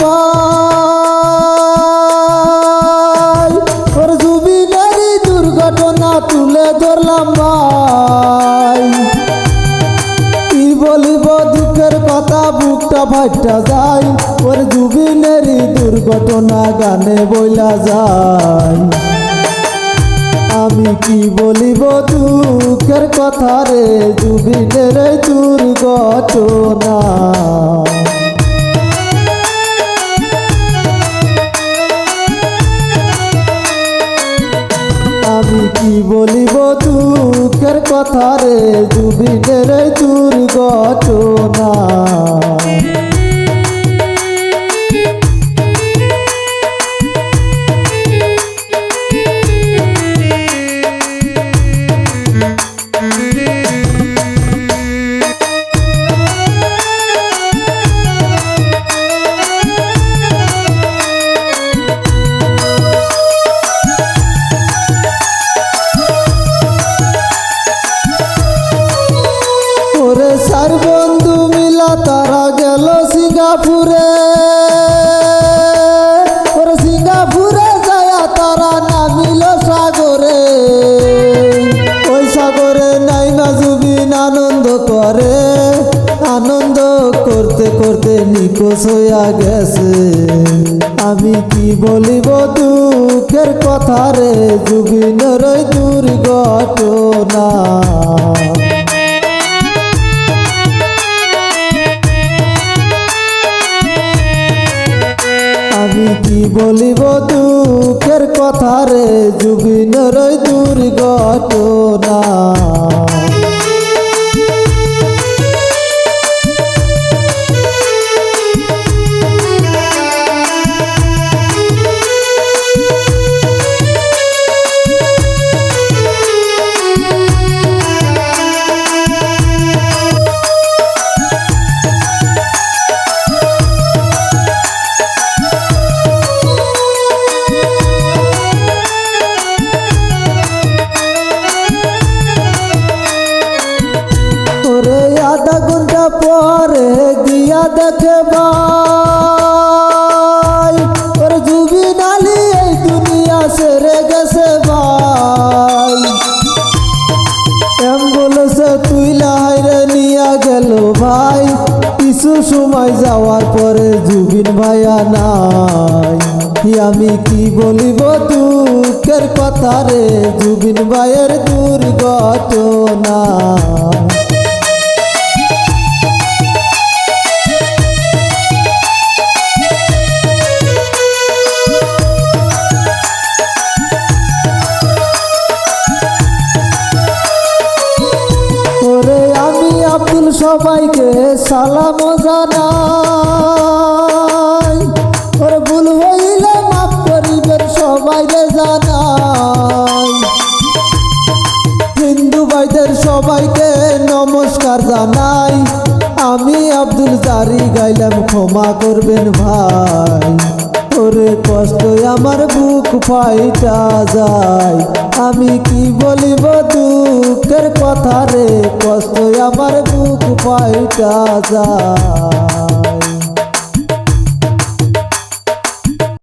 ভাই ওর জুবিনেরই দুর্ঘটনা তুলে ধরলাম ভাই কি বলিব দুঃখের কথা, বুকটা ফাইটা যায়। ওর জুবিনেরই দুর্ঘটনা গানে বইলা যায়। আমি কি বলিব দুঃখের কথা রে, জুবিনের দুর্ঘটনা? কি বলিব দুঃখের কথা রে জুবিনের এই দুর্ঘটনা গেল সিঙ্গাপুরে। ওরে সিঙ্গাপুরে যায়া তারা নামিল সাগরে। ওই সাগরে নাইমা জুবিন আনন্দ করে। আনন্দ করতে করতে নিকোষ হইয়া গেছে। আমি কি বলিব দুঃখের কথা রে জুবিনের ওই কি বলিব দুঃখের কথা রে? জুবিনের দুর্ঘটনা। আধা ঘণ্টা পরে গিয়া দেখে ভাই, ওরে জুবিন আলী এই দুনিয়া সেরে গেছে ভাই। অ্যাম্বুলেন্সে তুই লাহাইরে নিয়া গেল ভাই, কিছু সময় যাওয়ার পরে জুবিন ভাইয়া নাই। আমি কি বলিব দুঃখের কথা রে, জুবিন ভাইয়ের দুর্ঘটনা। সবাইকে সালাম জানাই। ওরে ভুল হইলে মাফ করিবেন সবাইকে জানাই। হিন্দু ভাইদের সবাইকে নমস্কার জানাই। আমি আব্দুল জারি গাইলাম, ক্ষমা করবেন ভাই। কষ্ট আমার বুক ফাইটা যায়। আমি কি বলিব দুঃখের কথা রে? কষ্ট আমার বুক ফাইটা যায়।